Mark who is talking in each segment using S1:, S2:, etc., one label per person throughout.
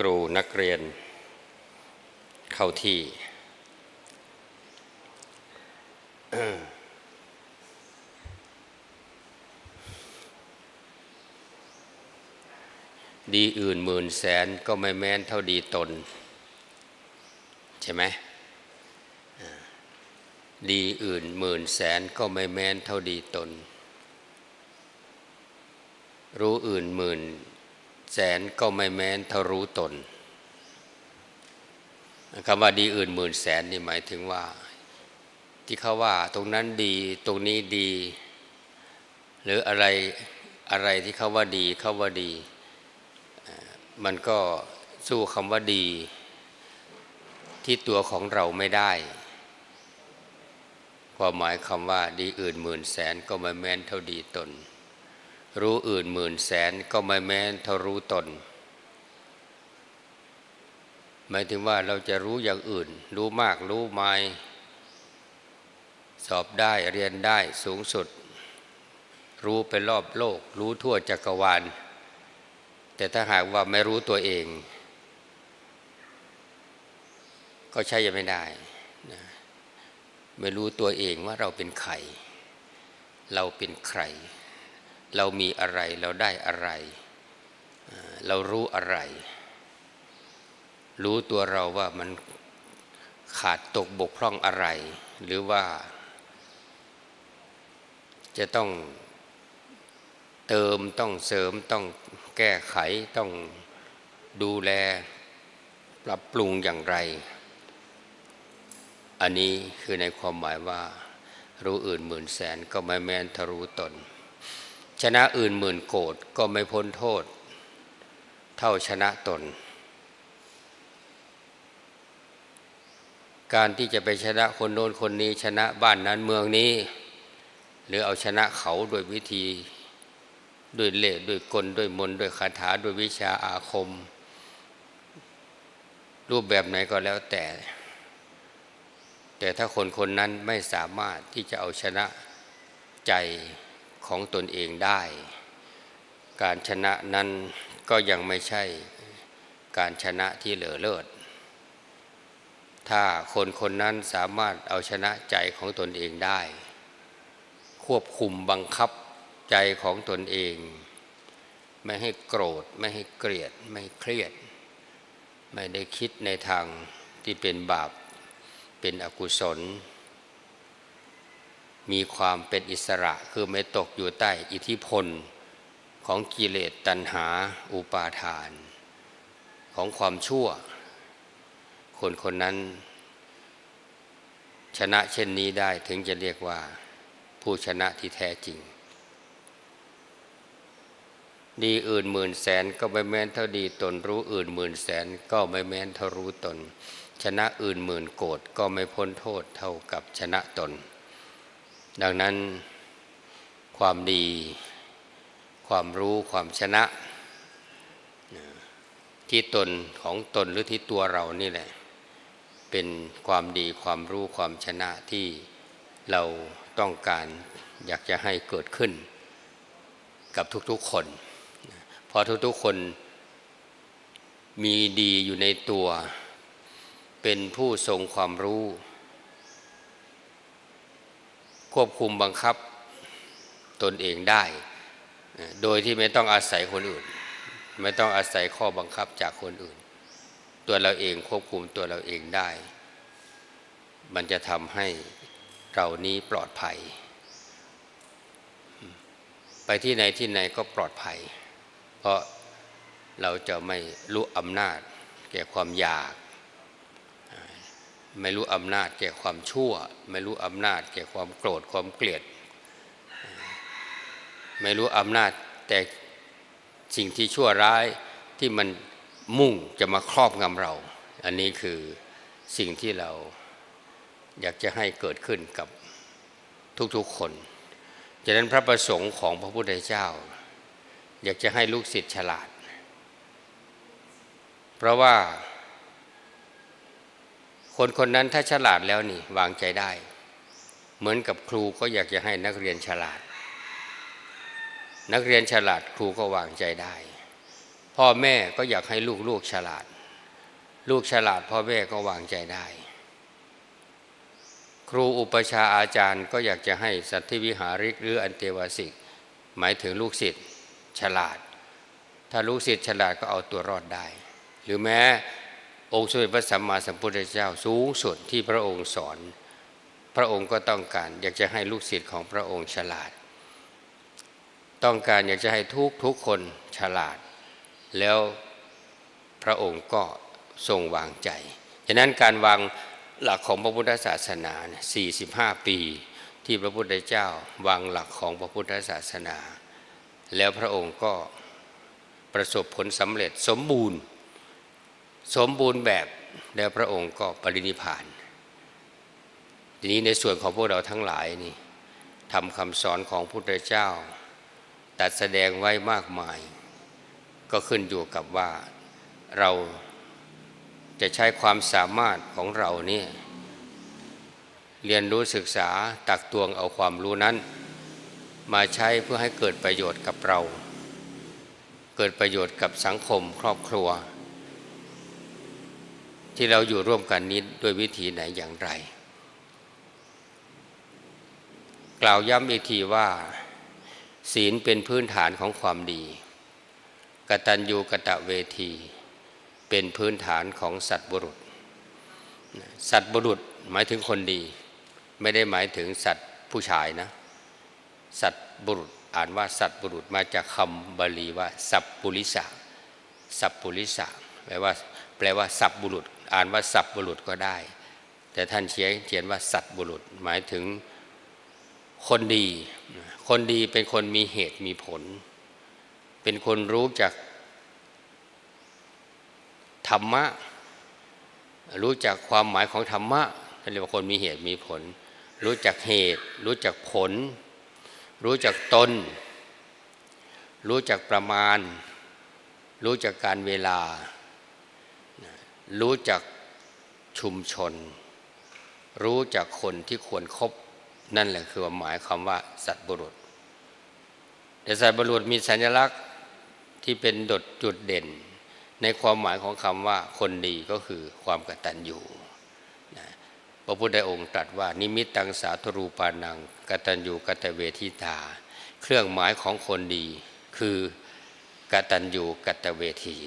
S1: ครูนักเรียน เข้าที่ ดีอื่นหมื่นแสนก็ไม่แม้นเท่าดีตน ใช่ไหมดีอื่นหมื่นแสนก็ไม่แม้นเท่าดีตน รู้อื่นหมื่น แสนก็ไม่แม้นเท่ารู้ตนคำว่าดีอื่นหมื่นแสนนี่หมายถึงว่า ที่เขาว่าตรงนั้นดีตรงนี้ดี หรืออะไรอะไรที่เขาว่าดีเขาว่าดี มันก็สู้คำว่าดี ที่ตัวของเราไม่ได้ความหมายคำว่าดีอื่นหมื่นแสนก็ไม่แม้นเท่าดีตน รู้อื่นหมื่นแสนก็ไม่แม้นเท่ารู้ตน หมายถึงว่าเราจะรู้อย่างอื่น รู้มากรู้ไม่สอบได้เรียนได้สูงสุด รู้ไปรอบโลก รู้ทั่วจักรวาล แต่ถ้าหากว่าไม่รู้ตัวเอง ก็ใช่ยังไม่ได้นะไม่รู้ตัวเองว่าเราเป็นใคร เราเป็นใคร เรามีอะไรเราได้อะไร เรารู้อะไร รู้ตัวเราว่ามันขาดตกบกพร่องอะไร หรือว่า จะต้องเติมต้องเสริมต้องแก้ไขต้องดูแล ปรับปรุงอย่างไร อันนี้คือในความหมายว่า รู้อื่นหมื่นแสนก็ไม่แม้นทะรู้ตน ชนะอื่นหมื่นโกรธก็ไม่พ้นโทษ เท่าชนะตน การที่จะไปชนะคนโน้นคนนี้ชนะบ้านนั้นเมืองนี้ หรือเอาชนะเขาโดวยวิธี ด้วยเล่ด้วยกลด้วยมนด้วยคาถาด้วยวิชาอาคม รูปแบบไหนก็แล้วแต่ แต่ถ้าคนคนนั้นไม่สามารถที่จะเอาชนะใจ ของตนเองได้ การชนะนั้นก็ยังไม่ใช่การชนะที่เหลือเลิศ ถ้าคนคนนั้นสามารถเอาชนะใจของตนเองได้ ควบคุมบังคับใจของตนเอง ไม่ให้โกรธไม่ให้เกลียดไม่เครียด ไม่ได้คิดในทางที่เป็นบาปเป็นอกุศล มีความเป็นอิสระคือไม่ตกอยู่ใต้อิทธิพล ของกิเลสตัณหาอุปาทาน ของความชั่ว คนคนนั้น ชนะเช่นนี้ได้ถึงจะเรียกว่าผู้ชนะที่แท้จริง ดีอื่นหมื่นแสนก็ไม่แม้นเท่าดีตนรู้อื่นหมื่นแสนก็ไม่แม้นเท่ารู้ตน ชนะอื่นหมื่นโกรธก็ไม่พ้นโทษเท่ากับชนะตน ดังนั้นความดี ความรู้ความชนะ ที่ตนของตนหรือที่ตัวเรานี่แหละ เป็นความดีความรู้ความชนะที่เราต้องการอยากจะให้เกิดขึ้น กับทุกๆคน เพราะทุกๆคนมีดีอยู่ในตัว เป็นผู้ทรงความรู้ ควบคุมบังคับตนเองได้ โดยที่ไม่ต้องอาศัยคนอื่น ไม่ต้องอาศัยข้อบังคับจากคนอื่น ตัวเราเองควบคุมตัวเราเองได้ มันจะทำให้เรานี้ปลอดภัย ไปที่ไหนที่ไหนก็ปลอดภัย เพราะเราจะไม่รู้อำนาจแก่ความอยาก ไม่รู้อำนาจแก่ความชั่ว ไม่รู้อำนาจแก่ความโกรธความเกลียด ไม่รู้อำนาจแต่สิ่งที่ชั่วร้ายที่มันมุ่งจะมาครอบงำเรา อันนี้คือสิ่งที่เราอยากจะให้เกิดขึ้นกับทุกๆคนฉะนั้นพระประสงค์ของพระพุทธเจ้า อยากจะให้ลูกศิษย์ฉลาด เพราะว่า คนคนนั้นถ้าฉลาดแล้วนี่วางใจได้ เหมือนกับครูก็อยากจะให้นักเรียนฉลาด นักเรียนฉลาดครูก็วางใจได้ พ่อแม่ก็อยากให้ลูกลูกฉลาด ลูกฉลาดพ่อแม่ก็วางใจได้ ครูอุปชาอาจารย์ก็อยากจะให้สัตธิวิหาริกหรืออันเตวาสิก หมายถึงลูกศิษย์ฉลาด ถ้าลูกศิษย์ฉลาดก็เอาตัวรอดได้ หรือแม้ องค์สมเด็จพระสัมมาสัมพุทธเจ้าสูงสุดที่พระองค์สอน พระองค์ก็ต้องการอยากจะให้ลูกศิษย์ของพระองค์ฉลาด ต้องการอยากจะให้ทุกทุกคนฉลาด แล้วพระองค์ก็ทรงวางใจฉะนั้นการวางหลักของพระพุทธศาสนา 45 ปีที่พระพุทธเจ้าวางหลักของพระพุทธศาสนา แล้วพระองค์ก็ประสบผลสำเร็จสมบูรณ์ สมบูรณ์แบบแล้วพระองค์ก็ปรินิพาน ทีนี้ในส่วนของพวกเราทั้งหลายนี่ทำคำสอนของพุทธเจ้า ตัดแสดงไว้มากมาย ก็ขึ้นอยู่กับว่าเราจะใช้ความสามารถของเราเนี่ยเรียนรู้ศึกษาตักตวงเอาความรู้นั้น มาใช้เพื่อให้เกิดประโยชน์กับเรา เกิดประโยชน์กับสังคมครอบครัว ที่เราอยู่ร่วมกันนี้ด้วยวิธีไหนอย่างไร กล่าวย้ำอีกทีว่า ศีลเป็นพื้นฐานของความดีกตัญญูกะตะเวที เป็นพื้นฐานของสัตว์บุรุษ สัตว์บุรุษหมายถึงคนดี ไม่ได้หมายถึงสัตว์ผู้ชายนะ สัตว์บุรุษอ่านว่าสัตว์บุรุษมาจากคำบาลีว่า สัพปุริสะสัพปุริสะแปลว่าแปลว่าสัพบุรุษ อ่านว่าสัพบุรุษก็ได้ แต่ท่านเขียนเขียนว่าสัตว์บุรุษ หมายถึงคนดี คนดีเป็นคนมีเหตุมีผล เป็นคนรู้จักธรรมะ รู้จักความหมายของธรรมะท่านเรียกว่าคนมีเหตุมีผล รู้จักเหตุ รู้จักผล รู้จักตน รู้จักประมาณ รู้จักการเวลา รู้จักชุมชน รู้จักคนที่ควรครบนั่นแหละคือหมายคำว่า สัตบุรุษ แต่สัตบุรุษมีสัญลักษณ์ที่เป็นดดจุดเด่น ในความหมายของคำว่าคนดีก็คือความกตัญญูพระพุทธองค์ตรัสว่านิมิตตังสาธรูปานังกตัญญูกตเวทิตา เครื่องหมายของคนดีคือกตัญญูกตเวที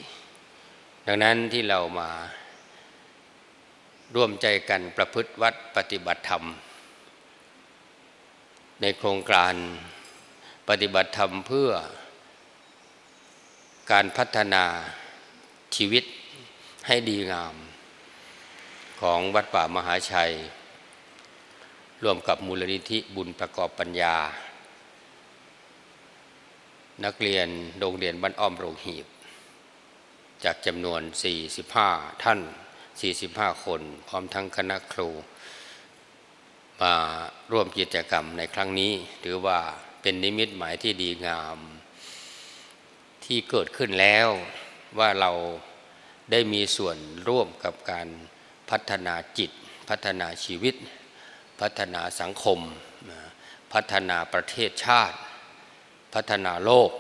S1: ดังนั้นที่เรามาร่วมใจกันประพฤติวัดปฏิบัติธรรม ในโครงการปฏิบัติธรรมเพื่อการพัฒนาชีวิตให้ดีงาม ของวัดป่ามหาชัย ร่วมกับมูลนิธิบุญประกอบปัญญา นักเรียนโรงเรียนบ้านอ้อมโรงหีบ จากจำนวน 45 ท่าน 45 คน พร้อมทั้งคณะครู มาร่วมกิจกรรมในครั้งนี้ ถือว่าเป็นนิมิตหมายที่ดีงาม ที่เกิดขึ้นแล้วว่าเราได้มีส่วนร่วมกับการพัฒนาจิต พัฒนาชีวิต พัฒนาสังคม พัฒนาประเทศชาติ พัฒนาโลก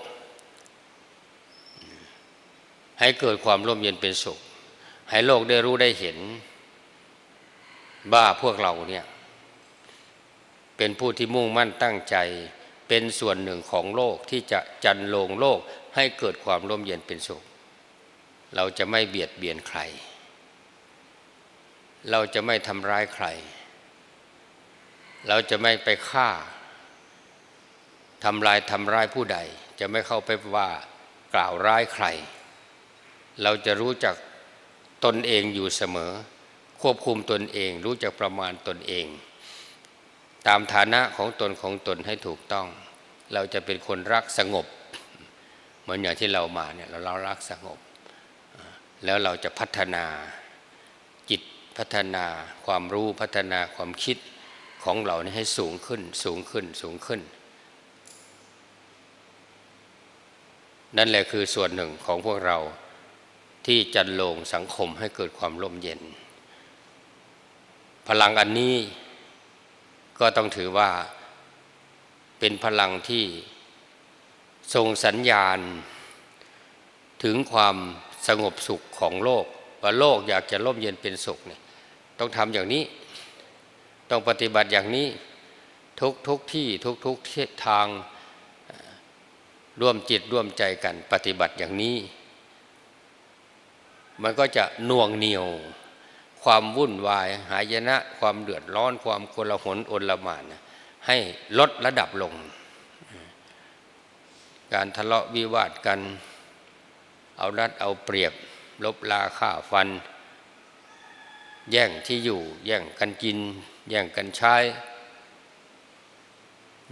S1: ให้เกิดความร่มเย็นเป็นสุข ให้โลกได้รู้ได้เห็นว่าพวกเราเนี่ย เป็นผู้ที่มุ่งมั่นตั้งใจ เป็นส่วนหนึ่งของโลกที่จะจันลงโลกให้เกิดความร่มเย็นเป็นสุข เราจะไม่เบียดเบียนใคร เราจะไม่ทำร้ายใคร เราจะไม่ไปฆ่าทำลายทำร้ายผู้ใด จะไม่เข้าไปว่ากล่าวร้ายใคร เราจะรู้จักตนเองอยู่เสมอ ควบคุมตนเอง รู้จักประมาณตนเอง ตามฐานะของตนของตนให้ถูกต้อง เราจะเป็นคนรักสงบ เหมือนอย่างที่เรามาเนี่ยเราเรักสงบ แล้วเราจะพัฒนาจิตพัฒนาความรู้พัฒนาความคิดของเรานี่ให้สูงขึ้นสูงขึ้นสูงขึ้น นั่นแหละคือส่วนหนึ่งของพวกเรา ที่จันลงสังคมให้เกิดความร่มเย็น พลังอันนี้ก็ต้องถือว่าเป็นพลังที่ทรงสัญญาณ ถึงความสงบสุขของโลกว่าโลกอยากจะร่มเย็นเป็นสุขเนี่ยต้องทำอย่างนี้ ต้องปฏิบัติอย่างนี้ทุกทุกที่ทุกทุกททางร่วมจิตร่วมใจกันปฏิบัติอย่างนี้ มันก็จะน่วงเหนียว ความวุ่นวาย หายนะ ความเดือดร้อนความโกลาหลโอลหมานให้ลดระดับลง การทะเลาะวิวาทกัน เอารัดเอาเปรียบ ลบลาฆ่าฟัน แย่งที่อยู่ แย่งกันกิน แย่งกันใช้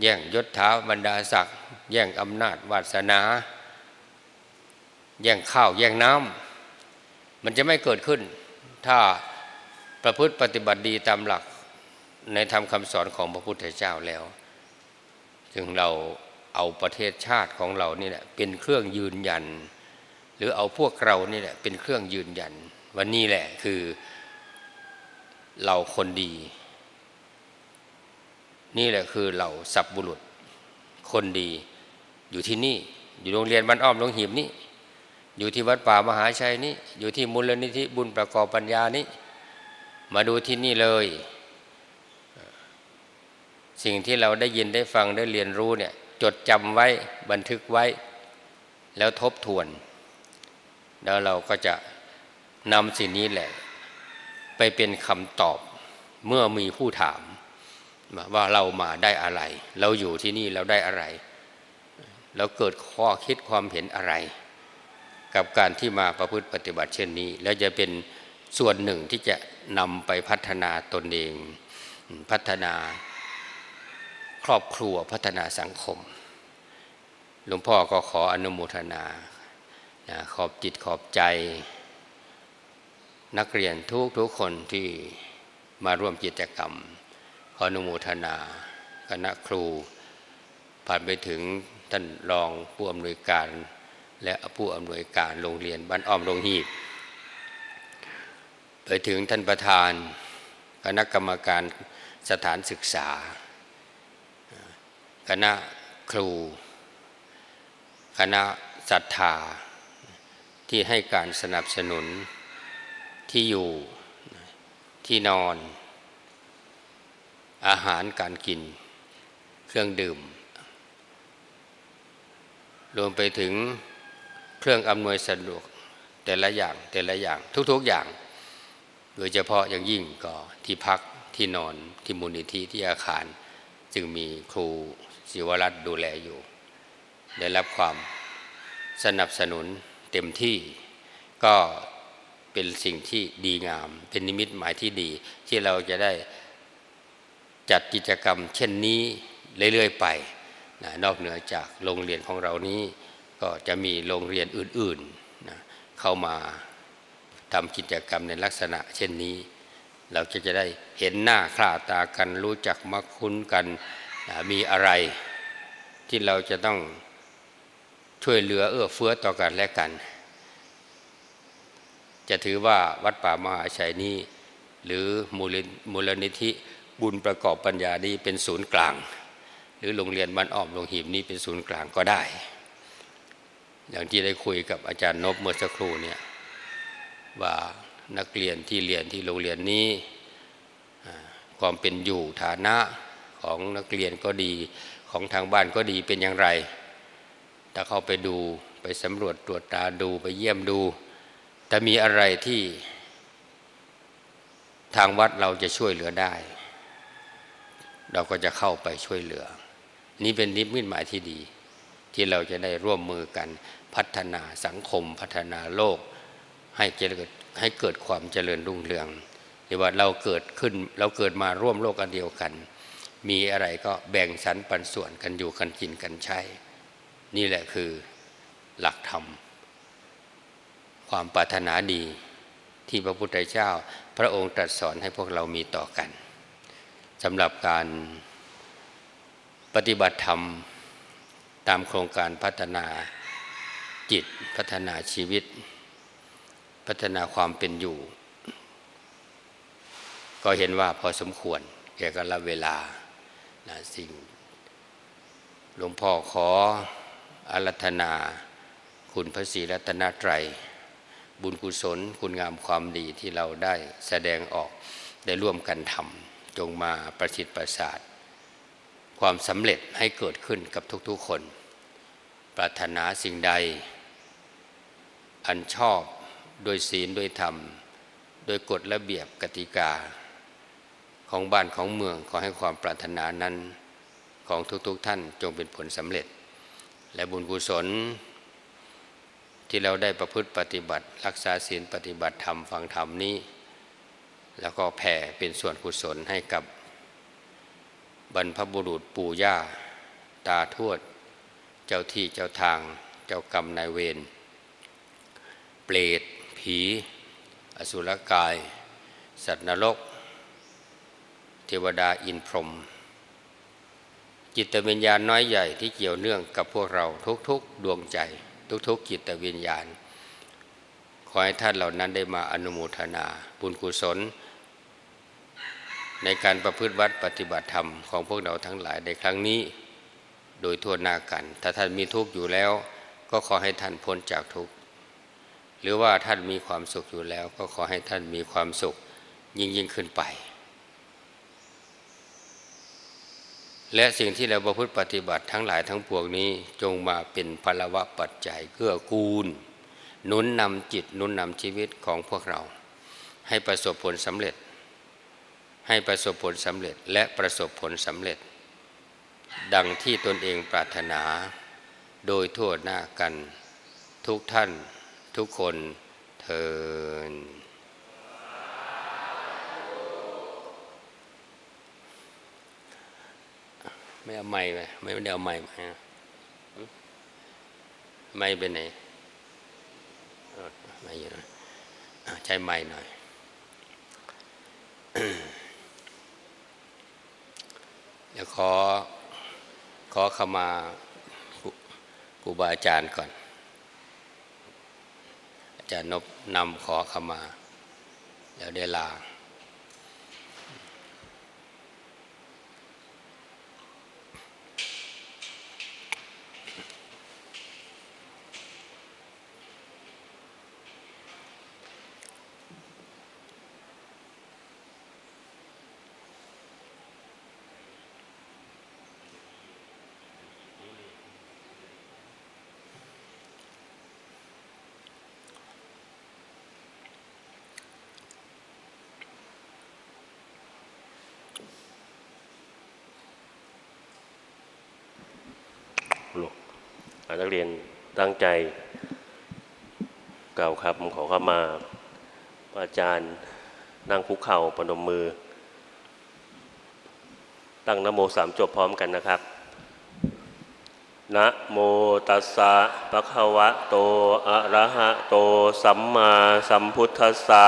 S1: แย่งยศถาบรรดาศักดิ์แย่งอำนาจวาสนา แย่งข้าวแย่งน้ำ มันจะไม่เกิดขึ้น ถ้าประพฤติปฏิบัติดีตามหลักในธรรมคำสอนของพระพุทธเจ้าแล้วถึงเราเอาประเทศชาติของเรานี่แหละเป็นเครื่องยืนยัน หรือเอาพวกเรานี่แหละเป็นเครื่องยืนยันวันนี้แหละคือเราคนดี นี่แหละคือเราสับบุรุษคนดี อยู่ที่นี่ อยู่โรงเรียนบ้านอ้อมโรงหีบนี่ อยู่ที่วัดป่ามหาชัยนี่อยู่ที่มูลนิธิบุญประกอบปัญญานี่มาดูที่นี่เลย สิ่งที่เราได้ยินได้ฟังได้เรียนรู้เนี่ย จดจำไว้บันทึกไว้ แล้วทบทวน แล้วเราก็จะนำสิ่งนี้แหละ ไปเป็นคำตอบเมื่อมีผู้ถามว่าเรามาได้อะไร เราอยู่ที่นี่เราได้อะไร เราเกิดข้อคิดความเห็นอะไร กับการที่มาประพฤติปฏิบัติเช่นนี้ แล้วจะเป็นส่วนหนึ่งที่จะนำไปพัฒนาตนเอง พัฒนาครอบครัวพัฒนาสังคม หลวงพ่อก็ขออนุโมทนานะขอบจิตขอบใจ นักเรียนทุกทุกคนที่มาร่วมกิจกรรม ขออนุโมทนาคณะครู ผ่านไปถึงท่านรองผู้อำนวยการ และผู้อำนวยการโรงเรียนบ้านอ้อมโรงหีบไปถึงท่านประธานคณะกรรมการสถานศึกษา คณะครู คณะศรัทธา ที่ให้การสนับสนุนที่อยู่ที่นอน อาหารการกิน เครื่องดื่ม รวมไปถึง เครื่องอำนวยสะดวกแต่ละอย่างแต่ละอย่างทุกๆอย่าง โดยเฉพาะอย่างยิ่งก็ที่พักที่นอนที่มูลนิธิที่อาคาร จึงมีครูศิวรัตน์ดูแลอยู่ ได้รับความสนับสนุนเต็มที่ก็เป็นสิ่งที่ดีงาม เป็นนิมิตหมายที่ดี ที่เราจะได้จัดกิจกรรมเช่นนี้เรื่อยๆไปนะนอกเหนือจากโรงเรียนของเรานี้ ก็จะมีโรงเรียนอื่นๆนะเข้ามาทำกิจกรรมในลักษณะ เช่นนี้ เราจะจะได้เห็นหน้าคลาตากันรู้จักมักคุ้นกันนะมีอะไรที่เราจะต้องช่วยเหลือเอื้อเฟื้อต่อกันและกัน จะถือว่าวัดป่ามหาชัยนี้หรือมูลมูลนิธิบุญประกอบปัญญานี้เป็นศูนย์กลาง หรือโรงเรียนบ้านอ้อมโรงหีบนี้เป็นศูนย์กลางก็ได้ อย่างที่ได้คุยกับอาจารย์นบเมื่อสักครู่เนี่ยว่านักเรียนที่เรียนที่โรงเรียนนี้ความเป็นอยู่ฐานะของนักเรียนก็ดีของทางบ้านก็ดีเป็นอย่างไร ถ้าเข้าไปดูไปสำรวจตรวจตาดูไปเยี่ยมดู แต่มีอะไรที่ ทางวัดเราจะช่วยเหลือได้ เราก็จะเข้าไปช่วยเหลือ นี่เป็นนิมิตหมายที่ดี ที่เราจะได้ร่วมมือกันพัฒนาสังคมพัฒนาโลก ให้เจริญให้เกิดความเจริญรุ่งเรืองหรือว่าเราเกิดขึ้นเราเกิดมาร่วมโลกอันเดียวกัน มีอะไรก็แบ่งสรรปันส่วนกันอยู่กันกินกันใช้ นี่แหละคือหลักธรรม ความปรารถนาดีที่พระพุทธเจ้า พระองค์ตรัสสอนให้พวกเรามีต่อกันสำหรับการปฏิบัติธรรม ตามโครงการพัฒนาจิตพัฒนาชีวิต พัฒนาความเป็นอยู่ ก็เห็นว่าพอสมควรแก่กันละเวลานะสิ่งหลวงพ่อขออารัธนาขคุณพระศรีรัตนตรัย บุญกุศล คุณงามความดีที่เราได้แสดงออกได้ร่วมกันทำจงมาประสิทธิ์ประสาท ความสำเร็จให้เกิดขึ้นกับทุกๆคน ปรารถนาสิ่งใด อันชอบโดยศีลโดยธรรม โดยกฎระเบียบกติกา ของบ้านของเมืองขอให้ความปรารถนานั้นของทุกๆท่านจงเป็นผลสำเร็จ และบุญกุศล ที่เราได้ประพฤติปฏิบัติ รักษาศีลปฏิบัติธรรมฟังธรรมนี้ แล้วก็แผ่เป็นส่วนกุศลให้กับ บรรพบุรุษปู่ย่า ตาทวด เจ้าที่เจ้าทาง เจ้ากรรมนายเวรเปรตผี อสุรกาย สัตว์นรก เทวดาอินพรหมจิตวิญญาณน้อยใหญ่ที่เกี่ยวเนื่องกับพวกเราทุกๆดวงใจ ทุกๆจิตวิญญาณ ขอให้ท่านเหล่านั้นได้มาอนุโมทนา บุญกุศล ในการประพฤติวัดปฏิบัติธรรมของพวกเราทั้งหลายในครั้งนี้ โดยทั่วหน้ากัน ถ้าท่านมีทุกข์อยู่แล้ว ก็ขอให้ท่านพ้นจากทุกข์หรือว่าท่านมีความสุขอยู่แล้ว ก็ขอให้ท่านมีความสุขยิ่งยิ่งขึ้นไป และสิ่งที่เราประพฤติปฏิบัติทั้งหลายทั้งปวงนี้จงมาเป็นพลวะปัจจัยเกื้อกูลหนุนนำจิตหนุนนำชีวิตของพวกเรา ให้ประสบผลสำเร็จ ให้ประสบผลสำเร็จและประสบผลสำเร็จ ดังที่ตนเองปรารถนา โดยทั่วหน้ากัน ทุกท่าน ทุกคนเทินไม่เอาไม้ไปไม่ได้เอาไม้มาฮะหึไม้ไปไหนไม้อยู่นะอะใช้ไม้หน่อย เดี๋ยวขอขอขมาครูครูบาอาจารย์ก่อน อาจารย์นบนำขอขมา แล้วได้ลา
S2: นักเรียนตั้งใจ กล่าวคำขอเข้ามา อาจารย์นั่งคุกเข่าปนมมือ ตั้งนโมสามจบพร้อมกันนะครับนะโมตัสสะปะคะวะโต อะระหะโต สัมมาสัมพุทธัสสะ